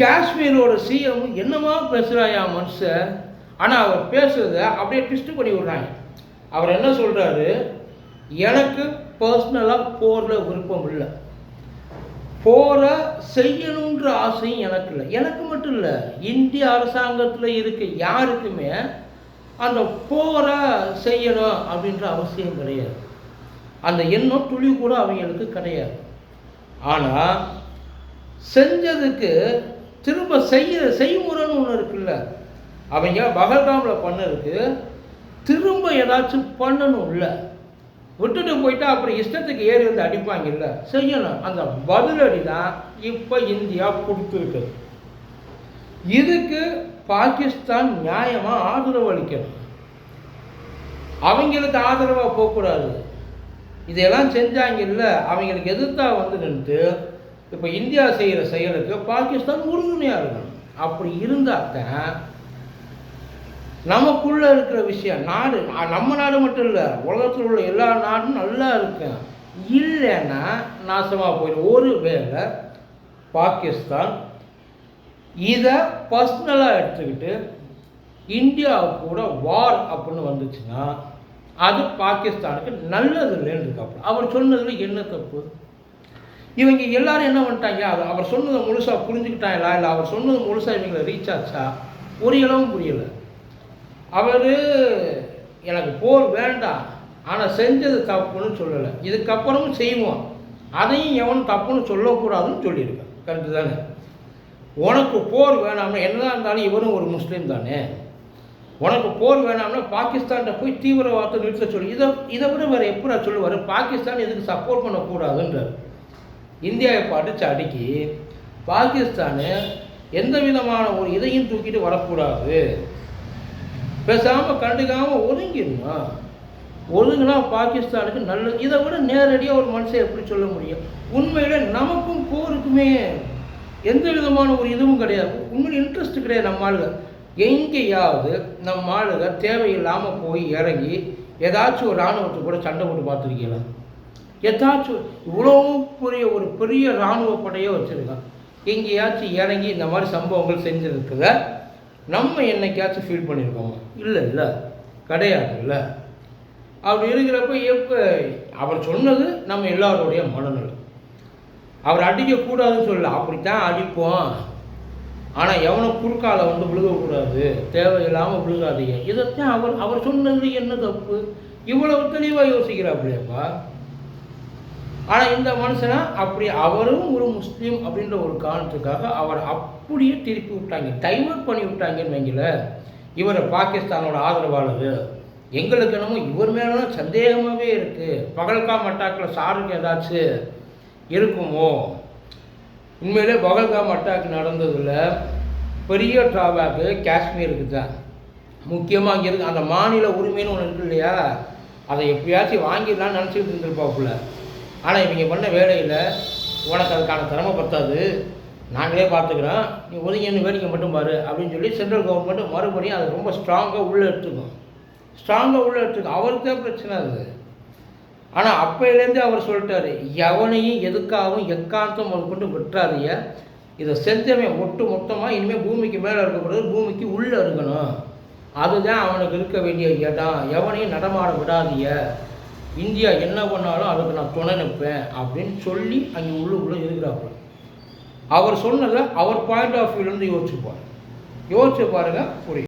காஷ்மீரோட CM என்னமா பேசுகிறாயா மனுஷன் ஆனால் அவர் பேசுறத அப்படியே ட்விஸ்ட் பண்ணி விடுறாங்க. அவர் என்ன சொல்கிறாரு எனக்கு பர்சனலாக போரில் விருப்பம் இல்லை. போரை செய்யணுன்ற ஆசையும் எனக்கு இல்லை. எனக்கு மட்டும் இல்லை இந்திய அரசாங்கத்தில் இருக்க யாருக்குமே அந்த போரை செய்யணும் அப்படின்ற அவசியம் கிடையாது. அந்த எண்ணம் துளி கூட அவங்களுக்கு கிடையாது. ஆனால் செஞ்சதுக்கு திரும்ப செய்ய செய்முறைன்னு ஒன்று இருக்குல்ல. அவங்க பகல்காமில் பண்ணதுக்கு திரும்ப ஏதாச்சும் பண்ணணும்ல. விட்டுட்டு போயிட்டா அப்புறம் இஷ்டத்துக்கு ஏறி வந்து அடிப்பாங்கல்ல. செய்யணும். அந்த பதிலடி தான் இப்போ இந்தியா கொடுத்துருக்குது இதுக்கு பாகிஸ்தான் நியாயமாக ஆதரவு அளிக்கணும். அவங்களுக்கு ஆதரவாக போகக்கூடாது. இதெல்லாம் செஞ்சாங்கல்ல. அவங்களுக்கு எதிர்த்தா வந்து நின்று இப்போ இந்தியா செய்கிற செயலுக்கு பாகிஸ்தான் உறுதுணையாக இருக்கணும். அப்படி இருந்தால் தான் நமக்குள்ளே இருக்கிற விஷயம் நாடு நம்ம நாடு மட்டும் இல்லை உலகத்தில் உள்ள எல்லா நாடும் நல்லா இருக்கும் இல்லைன்னா நாசமாக போயிடும். ஒரு வேளை பாகிஸ்தான் இதை பர்சனலாக எடுத்துக்கிட்டு இந்தியா கூட வார் அப்படின்னு வந்துச்சுன்னா அது பாகிஸ்தானுக்கு நல்லது இல்லைன்னு இருக்காப்புல. அவர் சொன்னதில் என்ன தப்பு? இவங்க எல்லாரும் என்ன பண்ணிட்டாங்க? அது அவர் சொன்னதை முழுசாக புரிஞ்சுக்கிட்டாங்களா? இல்லை அவர் சொன்னது முழுசாக இவங்களை ரீச் ஆச்சா? ஒரு இளவும் புரியலை. அவர் எனக்கு போர் வேண்டாம். ஆனால் செஞ்சது தப்புன்னு சொல்லலை. இதுக்கப்புறமும் செய்வோம். அதையும் எவனும் தப்புன்னு சொல்லக்கூடாதுன்னு சொல்லியிருக்கேன். கரெக்டு தானே? உனக்கு போர் வேணாம்னா என்னதான் இருந்தாலும் இவரும் ஒரு முஸ்லீம் தானே? உனக்கு போர் வேணாம்னா பாகிஸ்தான்கிட்ட போய் தீவிரவாதத்தை நிறுத்த சொல்லி. இதை இதை விட வேறு எப்படா சொல்லுவார்? பாகிஸ்தான் இதுக்கு சப்போர்ட் பண்ணக்கூடாதுன்றார். இந்தியாவை பாட்டு அடுக்கி பாகிஸ்தானு எந்த விதமான ஒரு இதையும் தூக்கிட்டு வரக்கூடாது. பேசாமல் கண்டுக்காமல் ஒதுங்கிடுமா? ஒதுங்கினா பாகிஸ்தானுக்கு நல்லது இதை விட நேரடியாக ஒரு மனுஷன் எப்படி சொல்ல முடியும்? உண்மையில நமக்கும் போருக்குமே. எந்த விதமான ஒரு இதுவும் கிடையாது. உண்மையில் இன்ட்ரெஸ்ட் கிடையாது நம்ம ஆளுக எங்கேயாவது நம்ம ஆளுக தேவையில்லாமல் போய் இறங்கி ஏதாச்சும் ஒரு இராணுவத்தை கூட சண்டை போட்டு பார்த்துருக்கீங்களா? ஏதாச்சும் இவ்வளோ பெரிய ஒரு பெரிய இராணுவ படையை வச்சுருக்கான். எங்கேயாச்சும் இறங்கி இந்த மாதிரி சம்பவங்கள் செஞ்சுருக்குத நம்ம என்னைக்காச்சும் ஃபீல் பண்ணியிருக்கோமா இல்லை இல்லை. கிடையாது இல்லை. அப்படி இருக்கிறப்ப எப்போ அவர் சொன்னது நம்ம எல்லாருடைய மனநிலை. அவர் அடிக்கக்கூடாதுன்னு சொல்லல. அப்படித்தான் அடிப்போம். ஆனால் எவனும் குறுக்கால வந்து விழுகக்கூடாது. தேவையில்லாமல் விழுகாதீங்க. இதைத்தான் அவர் அவர் சொன்னது என்ன தப்பு? இவ்வளவு தெளிவாக யோசிக்கிறாப்லையப்பா? ஆனால் இந்த மனுஷனா அப்படி அவரும் ஒரு முஸ்லீம் அப்படின்ற ஒரு காரணத்துக்காக அவர் அப்படியே திருப்பி விட்டாங்க. டைவர்ட் பண்ணி விட்டாங்கன்னு வைங்கள இவர் பாகிஸ்தானோட ஆதரவாளர் எங்களுக்கு என்னமோ இவர் மேலே சந்தேகமாகவே இருக்குது பகல்கா அட்டாக்கில் சாருக்கு ஏதாச்சும் இருக்குமோ? உண்மையிலே பகல்காம் அட்டாக் நடந்ததில் பெரிய ட்ராபேக்கு காஷ்மீருக்கு தான். முக்கியமாக இங்கே இருக்குது அந்த மாநில உரிமைன்னு ஒன்று இருக்கு இல்லையா? அதை எப்படியாச்சும் வாங்கிடலாம்னு நினச்சிட்டு இருந்திருப்பாப்புல. ஆனால் இவங்க பண்ண வேலையில் உனக்கு அதுக்கான திறமை பத்தாது. நாங்களே பார்த்துக்குறோம். நீ ஒதுங்கி வேடிக்கை மட்டும் பாரு அப்படின்னு சொல்லி சென்ட்ரல் கவர்மெண்ட் மறுபடியும் அது ரொம்ப ஸ்ட்ராங்காக உள்ளே எடுத்துக்கும். ஸ்ட்ராங்காக உள்ளே எடுத்துக்கும். அவருக்கு தான் பிரச்சனை அது. ஆனால் அப்பையிலேருந்து அவர் சொல்லிட்டாரு எவனையும் எதுக்காகவும் எக்காந்தம் முதற்கொண்டு விட்டுறாதீங்க. இதை செஞ்சவன் ஒட்டு மொத்தமாக இனிமேல் பூமிக்கு மேலே இருக்கக்கூடாது பூமிக்கு உள்ளே இருக்கணும். அதுதான் அவனுக்கு இருக்க வேண்டிய இடம். எவனையும் நடமாட விடாதீங்க. இந்தியா என்ன பண்ணாலும் அதுக்கு நான் துணை நிற்பேன் அப்படின்னு சொல்லி அங்கே உள்ளுக்குள்ளே இருக்கிறாப்புல. அவர் சொன்னதை அவர் பாயிண்ட் ஆஃப் வியூலேருந்து யோசிச்சு பாருங்க. யோசிச்சு பாருங்க புரியும்